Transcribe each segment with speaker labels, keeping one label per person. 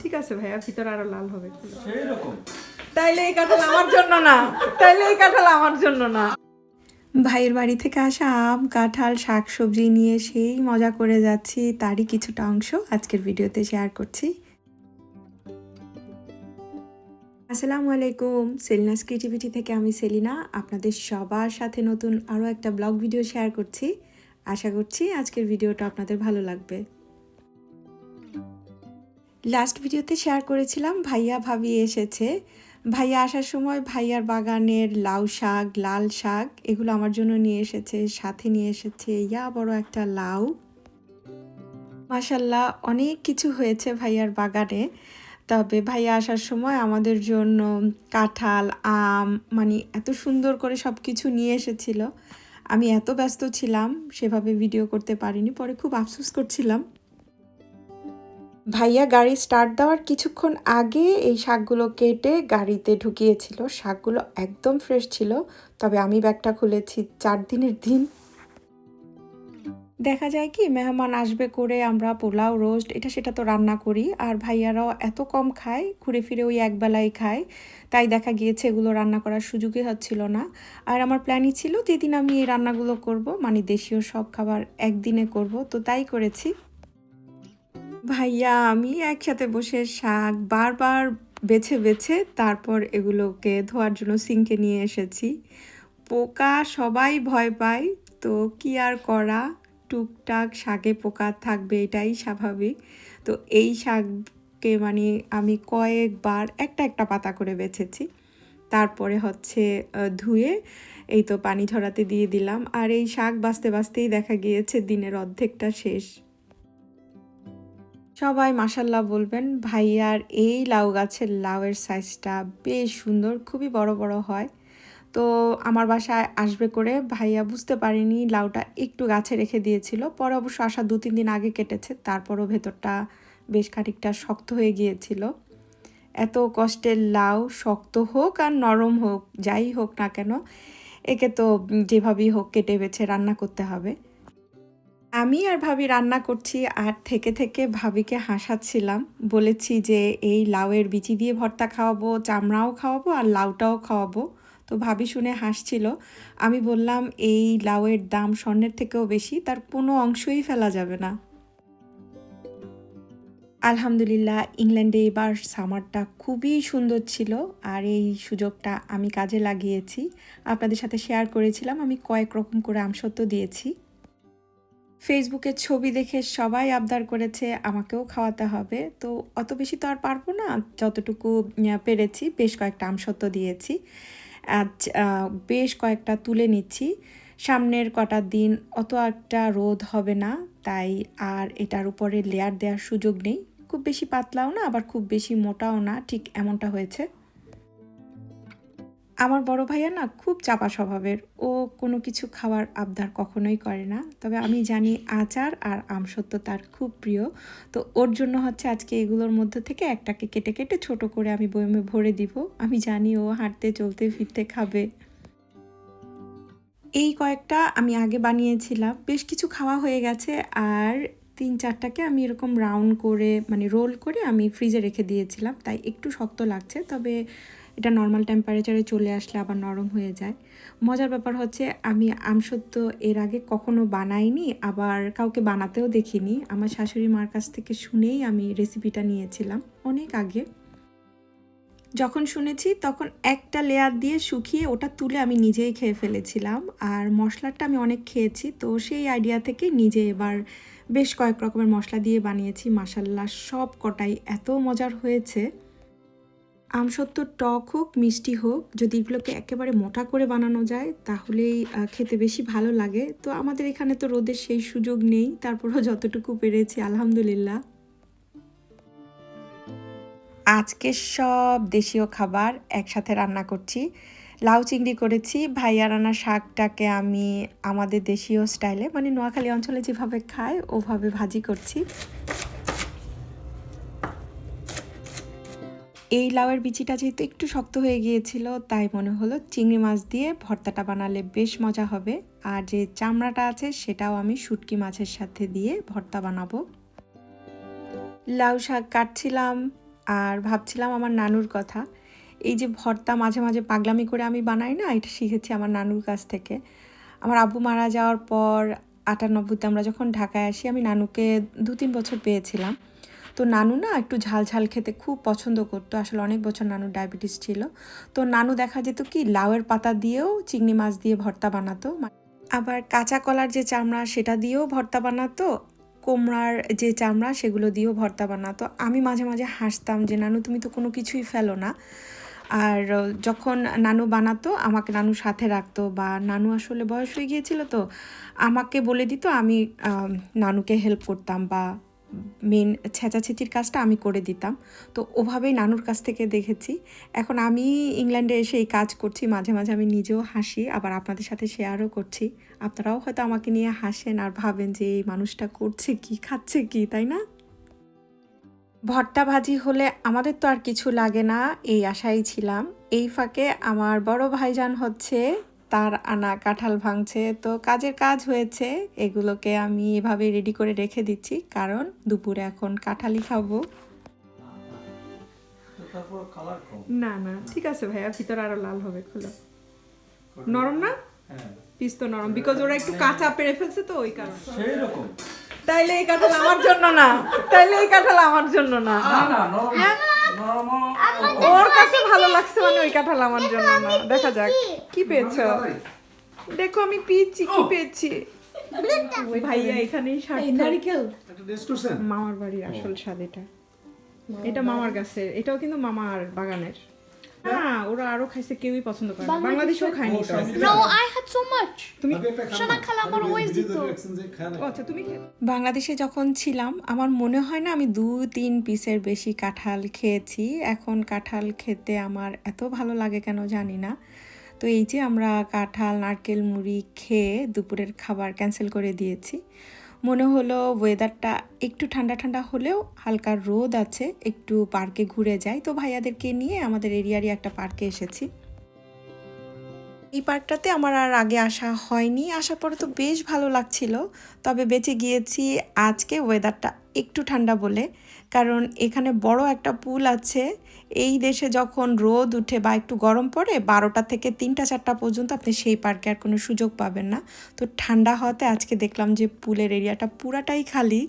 Speaker 1: ঠিক আছে ভাইয়া ভিতর আরও লাল হবে।
Speaker 2: সেই
Speaker 1: তাইলে এই কাঁঠাল আমার জন্য না। তাইলে এই কাঁঠাল আমার জন্য না। ভাইয়ের বাড়ি থেকে আসা আম কাঁঠাল শাক সবজি নিয়ে সেই মজা করে যাচ্ছি। তারই কিছুটা অংশ আজকের ভিডিওতে শেয়ার করছি। আসসালামু আলাইকুম। সেলিনাস ক্রিয়েটিভিটি থেকে আমি সেলিনা। আপনাদের সবার সাথে নতুন আরও একটা ব্লগ ভিডিও শেয়ার করছি। আশা করছি আজকের ভিডিওটা আপনাদের ভালো লাগবে। লাস্ট ভিডিওতে শেয়ার করেছিলাম, ভাইয়া ভাবি এসেছে। ভাইয়া আসার সময় ভাইয়ার বাগানের লাউ শাক, লাল শাক, এগুলো আমার জন্য নিয়ে এসেছে, সাথে নিয়ে এসেছে। ইয়া বড় একটা লাউ। মাসাল্লাহ অনেক কিছু হয়েছে ভাইয়ার বাগানে। তবে ভাইয়া আসার সময় আমাদের জন্য কাঁঠাল, আম মানে এত সুন্দর করে সব কিছু নিয়ে এসেছিল। আমি এত ব্যস্ত ছিলাম, সেভাবে ভিডিও করতে পারিনি, পরে খুব আফসোস করছিলাম। ভাইয়া গাড়ি স্টার্ট দেওয়ার কিছুক্ষণ আগে এই শাকগুলো কেটে গাড়িতে ঢুকিয়েছিল। শাকগুলো একদম ফ্রেশ ছিল, তবে আমি ব্যাগটা খুলেছি চার দিনের দিন। দেখা যায় কি, মেহমান আসবে করে আমরা পোলাও রোস্ট এটা সেটা তো রান্না করি, আর ভাইয়ারাও এত কম খায়, ঘুরে ফিরে ওই একবেলাই খায়। তাই দেখা গিয়েছে এগুলো রান্না করার সুযোগই হচ্ছিল না। আর আমার প্ল্যানই ছিল যেদিন আমি এই রান্নাগুলো করব মানে দেশীয় সব খাবার একদিনে করব, তো তাই করেছি। ভাইয়া, আমি একসাথে বসে শাক বারবার বেছে বেছে তারপর এগুলোকে ধোয়ার জন্য সিঙ্কে নিয়ে এসেছি। পোকা সবাই ভয় পায়, তো কি আর করা? টুকটাক শাকে পোকা থাকবে, এটাই স্বাভাবিক। তো এই শাককে মানে আমি কয়েকবার একটা একটা পাতা করে বেছেছি। তারপরে হচ্ছে ধুয়ে এই তো পানি ঝরাতে দিয়ে দিলাম। আর এই শাক বাঁচতে বাঁচতেই দেখা গিয়েছে দিনের অর্ধেকটা শেষ। সবাই মাসাল্লাহ বলবেন, ভাইয়ার এই লাউ গাছের লাউয়ের সাইজটা বেশ সুন্দর, খুবই বড় বড় হয়। তো আমার বাসায় আসবে করে ভাইয়া বুঝতে পারিনি লাউটা একটু গাছে রেখে দিয়েছিল, পরে অবশ্য আসা দু তিন দিন আগে কেটেছে, তারপরও ভেতরটা বেশ খানিকটা শক্ত হয়ে গিয়েছিল। এত কষ্টের লাউ শক্ত হোক আর নরম হোক, যাই হোক না কেন, একে তো যেভাবেই হোক কেটে বেছে রান্না করতে হবে। আমি আর ভাবি রান্না করছি আর থেকে থেকে ভাবিকে হাসাচ্ছিলাম। বলেছি যে এই লাউয়ের বিচি দিয়ে ভর্তা খাওয়াবো, চামড়াও খাওয়াবো আর লাউটাও খাওয়াবো। তো ভাবি শুনে হাসছিল। আমি বললাম, এই লাউয়ের দাম স্বর্ণের থেকেও বেশি, তার কোনো অংশই ফেলা যাবে না। আলহামদুলিল্লাহ, ইংল্যান্ডে এবার সামারটা খুবই সুন্দর ছিল আর এই সুযোগটা আমি কাজে লাগিয়েছি। আপনাদের সাথে শেয়ার করেছিলাম, আমি কয়েক রকম করে আমসত্ব দিয়েছি। ফেসবুকের ছবি দেখে সবাই আবদার করেছে আমাকেও খাওয়াতে হবে। তো অত বেশি তো আর পারব না। যতটুকু পেরেছি, বেশ কয়েকটা আমসত্ব দিয়েছি। আজ বেশ কয়েকটা তুলে নিচ্ছি। সামনের কটা দিন অত একটা রোদ হবে না। তাই আর এটার উপরে লেয়ার দেওয়ার সুযোগ নেই। খুব বেশি পাতলাও না, আবার খুব বেশি মোটাও না। ঠিক এমনটা হয়েছে। আমার বড় ভাইয়া না খুব চাপা স্বভাবের। ও কোনো কিছু খাওয়ার আবদার কখনোই করে না। তবে আমি জানি আচার আর আমসত্ব তার খুব প্রিয়। তো ওর জন্য হচ্ছে আজকে এগুলোর মধ্যে থেকে একটাকে কেটে কেটে ছোট করে আমি বয়মে ভরে দিব। আমি জানি ও হাঁটতে, চলতে, ফিরতে খাবে। এই কয়েকটা আমি আগে বানিয়েছিলাম। বেশ কিছু খাওয়া হয়ে গেছে আর তিন চারটাকে আমি এরকম রাউন্ড করে মানে রোল করে আমি ফ্রিজে রেখে দিয়েছিলাম। তাই একটু শক্ত লাগছে। তবে এটা নর্মাল টেম্পারেচারে চলে আসলে আবার নরম হয়ে যায়। মজার ব্যাপার হচ্ছে আমি আমসত্ব এর আগে কখনো বানাইনি, আবার কাউকে বানাতেও দেখিনি। আমার শাশুড়ি মার কাছ থেকে শুনেই আমি রেসিপিটা নিয়েছিলাম অনেক আগে। যখন শুনেছি তখন একটা লেয়ার দিয়ে শুকিয়ে ওটা তুলে আমি নিজেই খেয়ে ফেলেছিলাম। আর মশলাটা আমি অনেক খেয়েছি, তো সেই আইডিয়া থেকে নিজে এবার বেশ কয়েক রকমের মশলা দিয়ে বানিয়েছি। মাসাল্লা সব কটাই এত মজার হয়েছে। আমসত্ব টক হোক, মিষ্টি হোক, যদি এগুলোকে একেবারে মোটা করে বানানো যায়, তাহলেই খেতে বেশি ভালো লাগে। তো আমাদের এখানে তো রোদের সেই সুযোগ নেই, তারপরও যতটুকু পেরেছি, আলহামদুলিল্লাহ। আজকে সব দেশীয় খাবার একসাথে রান্না করছি। লাউ চিংড়ি করেছি, ভাইয়া রান্না শাকটাকে আমি আমাদের দেশীয় স্টাইলে মানে নোয়াখালী অঞ্চলে যেভাবে খায়, ওভাবে ভাজি করছি। এই লাউয়ের বিচিটা যেহেতু একটু শক্ত হয়ে গিয়েছিল, তাই মনে হলো চিংড়ি মাছ দিয়ে ভর্তাটা বানালে বেশ মজা হবে। আর যে চামড়াটা আছে সেটাও আমি শুটকি মাছের সাথে দিয়ে ভর্তা বানাবো। লাউ শাক কাটছিলাম আর ভাবছিলাম আমার নানুর কথা। এই যে ভর্তা মাঝে মাঝে পাগলামি করে আমি বানাই না, এটা শিখেছি আমার নানুর কাছ থেকে। আমার আব্বু মারা যাওয়ার পর আটানব্বইতে আমরা যখন ঢাকায় আসি, আমি নানুকে দু তিন বছর পেয়েছিলাম। তো নানু না একটু ঝাল ঝাল খেতে খুব পছন্দ করতো। আসলে অনেক বছর নানুর ডায়াবেটিস ছিল। তো নানু দেখা যেত কি, লাউয়ের পাতা দিয়েও চিংড়ি মাছ দিয়ে ভর্তা বানাতো। আবার কাঁচা কলার যে চামড়া, সেটা দিয়েও ভর্তা বানাতো। কোমড়ার যে চামড়া, সেগুলো দিয়েও ভর্তা বানাতো। আমি মাঝে মাঝে হাসতাম যে, নানু, তুমি তো কোনো কিছুই ফেলো না। আর যখন নানু বানাতো, আমাকে নানু সাথে রাখতো বা নানু আসলে বয়স হয়ে গিয়েছিল তো, আমাকে বলে দিত, আমি নানুকে হেল্প করতাম বা মেন ছেঁচাছেচির কাজটা আমি করে দিতাম। তো ওভাবেই নানুর কাছ থেকে দেখেছি। এখন আমি ইংল্যান্ডে এসে এই কাজ করছি। মাঝে মাঝে আমি নিজেও হাসি, আবার আপনাদের সাথে শেয়ারও করছি। আপনারাও হয়তো আমাকে নিয়ে হাসেন আর ভাবেন যে এই মানুষটা করছে কি, খাচ্ছে কি, তাই না? ভর্তা ভাজি হলে আমাদের তো আর কিছু লাগে না, এই আশাই ছিলাম। এই ফাঁকে আমার বড় ভাইজান হচ্ছে তার আনা কাঁঠাল ভাঙছে। তো কাজের কাজ হয়েছে। এগুলোকে আমি এভাবে রেডি করে রেখে দিচ্ছি। কারণ দুপুরে এখন কাঁঠালই খাব। না না ঠিক আছে ভাইয়া ভিতরে আরও লাল হবে খোলা। নরম না?
Speaker 2: হ্যাঁ।
Speaker 1: পিস তো নরম বিকজ ওরা একটু কাঁচা পেরে ফেলছে তো ওই কারণে।
Speaker 2: সেই রকম
Speaker 1: তাইলে এই কাঁঠাল আমার জন্য না। তাইলে এই কাঁঠাল আমার জন্য না।
Speaker 2: না না নরম নরম
Speaker 1: ওর কাছে ভালো লাগছে মানে ওই কাঁঠাল আমার জন্য না। দেখা যাক। কি পেয়েছ? দেখো আমি পেয়েছি কি পেয়েছি? ওই ভাইয়া এখানেই
Speaker 3: নারিকেল
Speaker 1: মামার বাড়ির আসল স্বাদ এটা। এটা মামার গাছের। এটাও কিন্তু মামার বাগানের। হ্যাঁ? ওরা আরও খাইছে কেউই পছন্দ করে না। বাংলাদেশেও খায়নি তো
Speaker 3: No, I had so
Speaker 1: তুমি
Speaker 3: সোনা খালা আমার always দিত।
Speaker 1: আচ্ছা তুমি বাংলাদেশে যখন ছিলাম আমার মনে হয় না আমি দু তিন পিসের বেশি কাঁঠাল খেয়েছি। এখন কাঁঠাল খেতে আমার এত ভালো লাগে কেন জানি না। তো এই যে আমরা কাঁঠাল নারকেল মুড়ি খেয়ে দুপুরের খাবার ক্যান্সেল করে দিয়েছি। মনে হলো ওয়েদারটা একটু ঠান্ডা ঠান্ডা হলেও হালকা রোদ আছে, একটু পার্কে ঘুরে যাই। তো ভাইয়াদেরকে নিয়ে আমাদের এরিয়ারই একটা পার্কে এসেছি। এই পার্কটাতে আমার আর আগে আসা হয়নি। আসার পরে তো বেশ ভালো লাগছিল। তবে বেঁচে গিয়েছি আজকে ওয়েদারটা একটু ঠান্ডা বলে। কারণ এখানে বড় একটা পুল আছে। এই দেশে যখন রোদ উঠে বা একটু গরম পড়ে, বারোটা থেকে তিনটা, চারটা পর্যন্ত আপনি সেই পার্কে আর কোনো সুযোগ পাবেন না। তো ঠান্ডা হওয়াতে আজকে দেখলাম যে পুলের এরিয়াটা পুরাটাই খালি।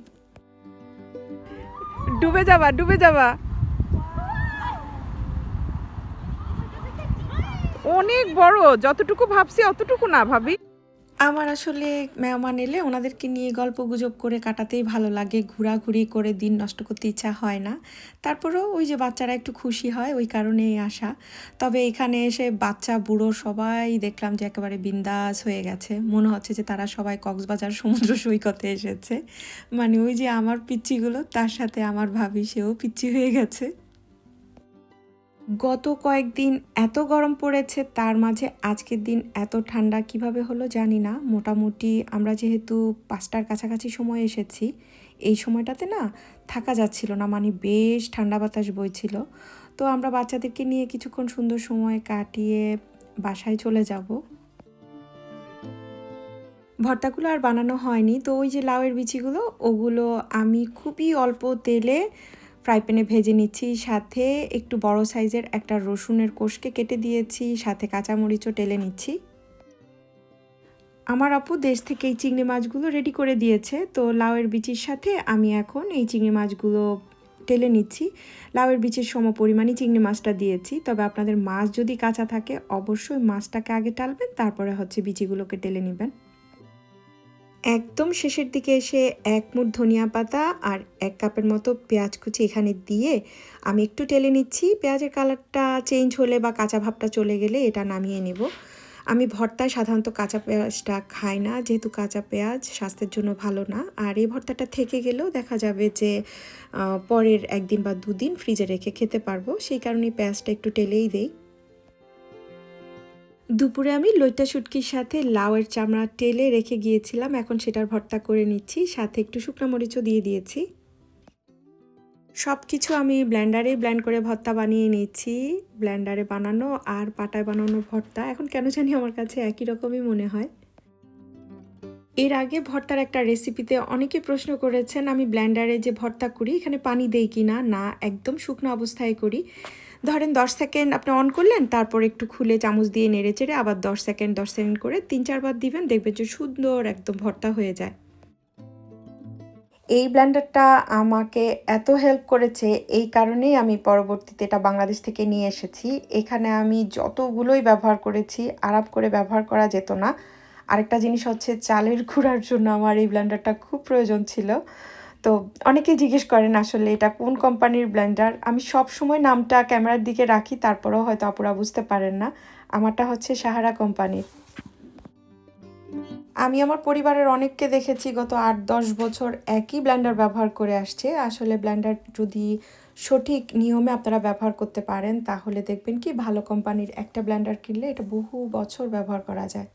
Speaker 1: ডুবে যাবা ডুবে যাবা। অনেক বড়, যতটুকু ভাবছি অতটুকু না ভাবি। আমার আসলে মেহমান এলে ওনাদেরকে নিয়ে গল্প গুজব করে কাটাতেই ভালো লাগে, ঘোরাঘুরি করে দিন নষ্ট করতে ইচ্ছা হয় না। তারপরেও ওই যে বাচ্চারা একটু খুশি হয়, ওই কারণেই আসা। তবে এখানে এসে বাচ্চা, বুড়ো সবাই দেখলাম যে একেবারে বিন্দাস হয়ে গেছে। মনে হচ্ছে যে তারা সবাই কক্সবাজার সমুদ্র সৈকতে এসেছে। মানে ওই যে আমার পিচ্ছিগুলো তার সাথে আমার ভাবি, সেও পিচ্ছি হয়ে গেছে। গত কয়েকদিন এত গরম পড়েছে, তার মাঝে আজকের দিন এত ঠান্ডা কীভাবে হলো জানি না। মোটামুটি আমরা যেহেতু পাঁচটার কাছাকাছি সময় এসেছি, এই সময়টাতে না থাকা যাচ্ছিল না মানে বেশ ঠান্ডা বাতাস বইছিল। তো আমরা বাচ্চাদেরকে নিয়ে কিছুক্ষণ সুন্দর সময় কাটিয়ে বাসায় চলে যাব। ভর্তাগুলো আর বানানো হয়নি, তো ওই যে লাউয়ের বিচিগুলো, ওগুলো আমি খুবই অল্প তেলে ফ্রাই প্যানে ভেজে নিচ্ছি, সাথে একটু বড় সাইজের একটা রসুনের কোষকে কেটে দিয়েছি, সাথে কাঁচামরিচও টেলে নিচ্ছি। আমার আপু দেশ থেকে এই চিংড়ি মাছগুলো রেডি করে দিয়েছে, তো লাউয়ের বিচির সাথে আমি এখন এই চিংড়ি মাছগুলো টেলে নিচ্ছি। লাউয়ের বিচির সম পরিমাণই চিংড়ি মাছটা দিয়েছি, তবে আপনাদের মাছ যদি কাঁচা থাকে, অবশ্যই মাছটাকে আগে টালবেন, তারপরে হচ্ছে বিচিগুলোকে টেলে নেবেন। একদম শেষের দিকে এসে এক মুঠ ধনিয়া পাতা আর এক কাপের মতো পেঁয়াজ কুচি এখানে দিয়ে আমি একটু টেলে নিচ্ছি। পেঁয়াজের কালারটা চেঞ্জ হলে বা কাঁচা ভাবটা চলে গেলে এটা নামিয়ে নেব। আমি ভর্তায় সাধারণত কাঁচা পেঁয়াজটা খাই না, যেহেতু কাঁচা পেঁয়াজ স্বাস্থ্যের জন্য ভালো না। আর এই ভর্তাটা থেকে গেলেও দেখা যাবে যে পরের একদিন বা দুদিন ফ্রিজে রেখে খেতে পারব। সেই কারণে পেঁয়াজটা একটু টেলেই দেই। দুপুরে আমি লইটা শুটকির সাথে লাউয়ের চামড়া টেলে রেখে গিয়েছিলাম। এখন সেটার ভর্তা করে নিচ্ছি, সাথে একটু শুকনো মরিচও দিয়ে দিয়েছি। সব কিছু আমি ব্লেন্ডারে ব্ল্যান্ড করে ভর্তা বানিয়ে নিচ্ছি ব্ল্যান্ডারে বানানো আর পাটায় বানানো ভর্তা, এখন কেন জানি আমার কাছে একই রকমই মনে হয়। এর আগে ভর্তার একটা রেসিপিতে অনেকে প্রশ্ন করেছেন, আমি ব্ল্যান্ডারে যে ভর্তা করি, এখানে পানি দেই কি না না, একদম শুকনো অবস্থায় করি। ধরেন দশ সেকেন্ড আপনি অন করলেন, তারপর একটু খুলে চামচ দিয়ে নেড়ে চেড়ে আবার দশ সেকেন্ড দশ সেকেন্ড করে তিন চারবার দিবেন, দেখবেন যে সুন্দর একদম ভর্তা হয়ে যায়। এই ব্লেন্ডারটা আমাকে এত হেল্প করেছে, এই কারণেই আমি পরবর্তীতে এটা বাংলাদেশ থেকে নিয়ে এসেছি। এখানে আমি যতগুলোই ব্যবহার করেছি আরাম করে ব্যবহার করা যেত না। আরেকটা জিনিস হচ্ছে চালের গুঁড়ার জন্য আমার এই ব্লেন্ডারটা খুব প্রয়োজন ছিল। তো অনেকেই জিজ্ঞেস করেন আসলে এটা কোন কোম্পানির ব্লেন্ডার আমি সব সময় নামটা ক্যামেরার দিকে রাখি, তারপরেও হয়তো আপুরা বুঝতে পারেন না। আমারটা হচ্ছে সাহারা কোম্পানির আমি আমার পরিবারের অনেককে দেখেছি গত আট দশ বছর একই ব্লেন্ডার ব্যবহার করে আসছে। আসলে ব্লেন্ডার যদি সঠিক নিয়মে আপনারা ব্যবহার করতে পারেন, তাহলে দেখবেন কি ভালো কোম্পানির একটা ব্লেন্ডার কিনলে এটা বহু বছর ব্যবহার করা যায়।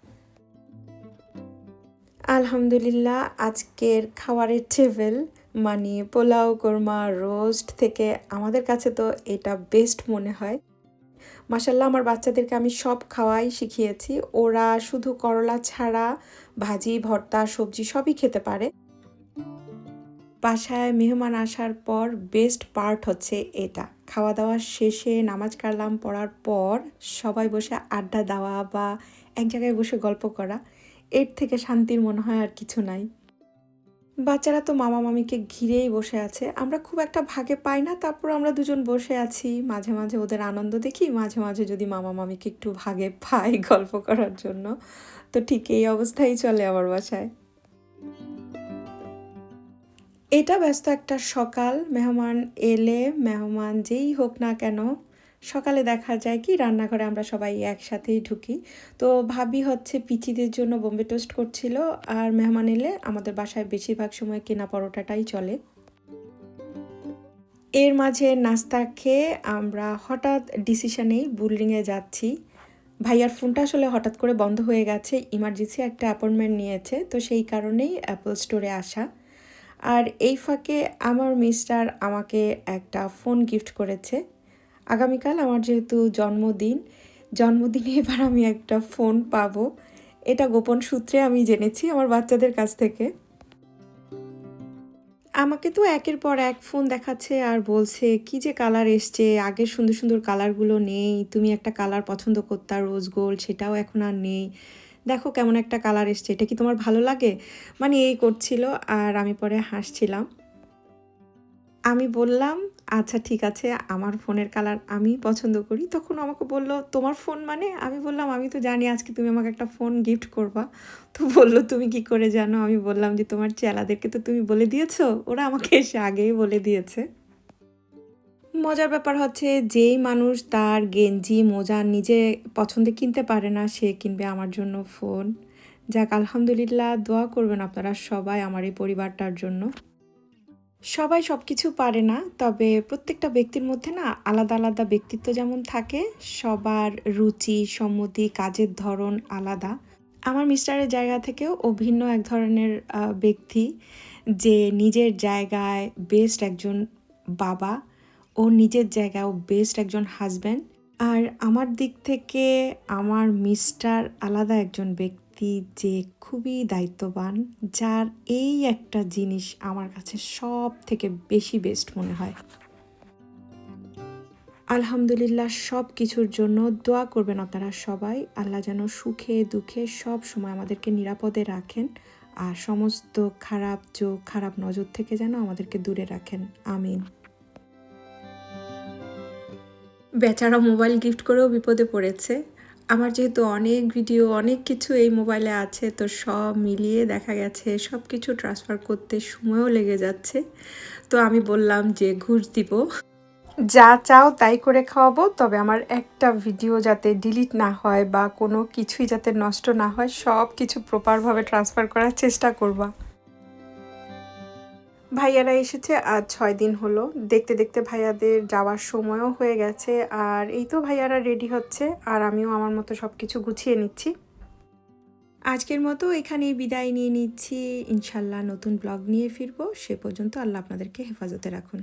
Speaker 1: আলহামদুলিল্লাহ, আজকের খাবারের টেবিল মানে পোলাও, কোরমা রোস্ট থেকে আমাদের কাছে তো এটা বেস্ট মনে হয়। মাসাল্লাহ আমার বাচ্চাদেরকে আমি সব খাওয়াই শিখিয়েছি। ওরা শুধু করলা ছাড়া ভাজি, ভর্তা, সবজি সবই খেতে পারে। বাসায় মেহমান আসার পর বেস্ট পার্ট হচ্ছে এটা। খাওয়া দাওয়া শেষে নামাজ কালাম পড়ার পর সবাই বসে আড্ডা দেওয়া বা এক জায়গায় বসে গল্প করা। এর থেকে শান্তির মনে হয় আর কিছু নাই। বাচ্চারা তো মামা মামিকে ঘিরেই বসে আছে। আমরা খুব একটা ভাগে পাই না, তারপর আমরা দুজন বসে আছি। মাঝে মাঝে ওদের আনন্দ দেখি, মাঝে মাঝে যদি মামা মামিকে একটু ভাগে পাই গল্প করার জন্য। তো ঠিক এই অবস্থাই চলে আমার বাসায়। এটা ব্যস্ত একটা সকাল। মেহমান এলে, মেহমান যেই হোক না কেন সকালে দেখা যায় কি, রান্নাঘরে আমরা সবাই একসাথেই ঢুকি। তো ভাবি হচ্ছে পিচিদের জন্য বোম্বে টোস্ট করছিল আর মেহমান এলে আমাদের বাসায় বেশিরভাগ সময় কেনা পরোটাটাই চলে। এর মাঝে নাস্তা খেয়ে আমরা হঠাৎ ডিসিশনেই বুলডিংয়ে যাচ্ছি। ভাইয়ার ফোনটা আসলে হঠাৎ করে বন্ধ হয়ে গেছে, ইমার্জেন্সি একটা অ্যাপয়েন্টমেন্ট নিয়েছে, তো সেই কারণেই অ্যাপল স্টোরে আসা। আর এই ফাঁকে আমার মিস্টার আমাকে একটা ফোন গিফট করেছে। আগামীকাল আমার যেহেতু জন্মদিন, জন্মদিনে এবার আমি একটা ফোন পাবো। এটা গোপন সূত্রে আমি জেনেছি আমার বাচ্চাদের কাছ থেকে। আমাকে তো একের পর এক ফোন দেখাচ্ছে আর বলছে, কি যে কালার এসছে আগের সুন্দর সুন্দর কালারগুলো নেই, তুমি একটা কালার পছন্দ করতা, রোজ গোল্ড, সেটাও এখন আর নেই। দেখো কেমন একটা কালার এসছে, এটা কি তোমার ভালো লাগে? মানে এই করছিল আর আমি পরে হাসছিলাম। আমি বললাম আচ্ছা ঠিক আছে, আমার ফোনের কালার আমি পছন্দ করি। তখন আমাকে বলল, তোমার ফোন মানে? আমি বললাম, আমি তো জানি আজকে তুমি আমাকে একটা ফোন গিফট করবা। তো বলল, তুমি কি করে জানো? আমি বললাম যে, তোমার চেলাদেরকে তো তুমি বলে দিয়েছ। ওরা আমাকে এসে আগেই বলে দিয়েছে। মজার ব্যাপার হচ্ছে, যেই মানুষ তার গেঞ্জি, মোজা নিজে পছন্দে কিনতে পারে না, সে কিনবে আমার জন্য ফোন। যাক, আলহামদুলিল্লাহ, দোয়া করবেন আপনারা সবাই আমার এই পরিবারটার জন্য। সবাই সব কিছু পারে না, তবে প্রত্যেকটা ব্যক্তির মধ্যে না আলাদা আলাদা ব্যক্তিত্ব যেমন থাকে, সবার রুচি, সম্মতি, কাজের ধরন আলাদা। আমার মিস্টারের জায়গা থেকেও ও ভিন্ন এক ধরনের ব্যক্তি যে নিজের জায়গায় বেস্ট একজন বাবা ও নিজের জায়গায় ও বেস্ট একজন হাজব্যান্ড আর আমার দিক থেকে আমার মিস্টার আলাদা একজন ব্যক্তি যে খুবই দায়িত্ববান, যার এই একটা জিনিস আমার কাছে সব থেকে বেশি বেস্ট মনে হয়। আলহামদুলিল্লাহ সব কিছুর জন্য দোয়া করবেন আপনারা সবাই। আল্লাহ যেন সুখে দুঃখে সব সময় আমাদেরকে নিরাপদে রাখেন আর সমস্ত খারাপ চোখ, খারাপ নজর থেকে যেন আমাদেরকে দূরে রাখেন। আমিন। বেচারা মোবাইল গিফট করেও বিপদে পড়েছে। আমার যেহেতু অনেক ভিডিও, অনেক কিছু এই মোবাইলে আছে, তো সব মিলিয়ে দেখা গেছে সব কিছু ট্রান্সফার করতে সময়ও লেগে যাচ্ছে। তো আমি বললাম যে ঘুষ দিব। যা চাও তাই করে খাওয়াবো, তবে আমার একটা ভিডিও যাতে ডিলিট না হয় বা কোনো কিছুই যাতে নষ্ট না হয় সব কিছু প্রপারভাবে ট্রান্সফার করার চেষ্টা করবা। ভাইয়ারা এসেছে আজ ছয় দিন হলো। দেখতে দেখতে ভাইয়াদের যাওয়ার সময়ও হয়ে গেছে, আর এই তো ভাইয়ারা রেডি হচ্ছে, আর আমিও আমার মতো সব কিছু গুছিয়ে নিচ্ছি। আজকের মতো এখানেই বিদায় নিয়ে নিচ্ছি। ইনশাল্লাহ নতুন ব্লগ নিয়ে ফিরবো। সে পর্যন্ত আল্লাহ আপনাদেরকে হেফাজতে রাখুন।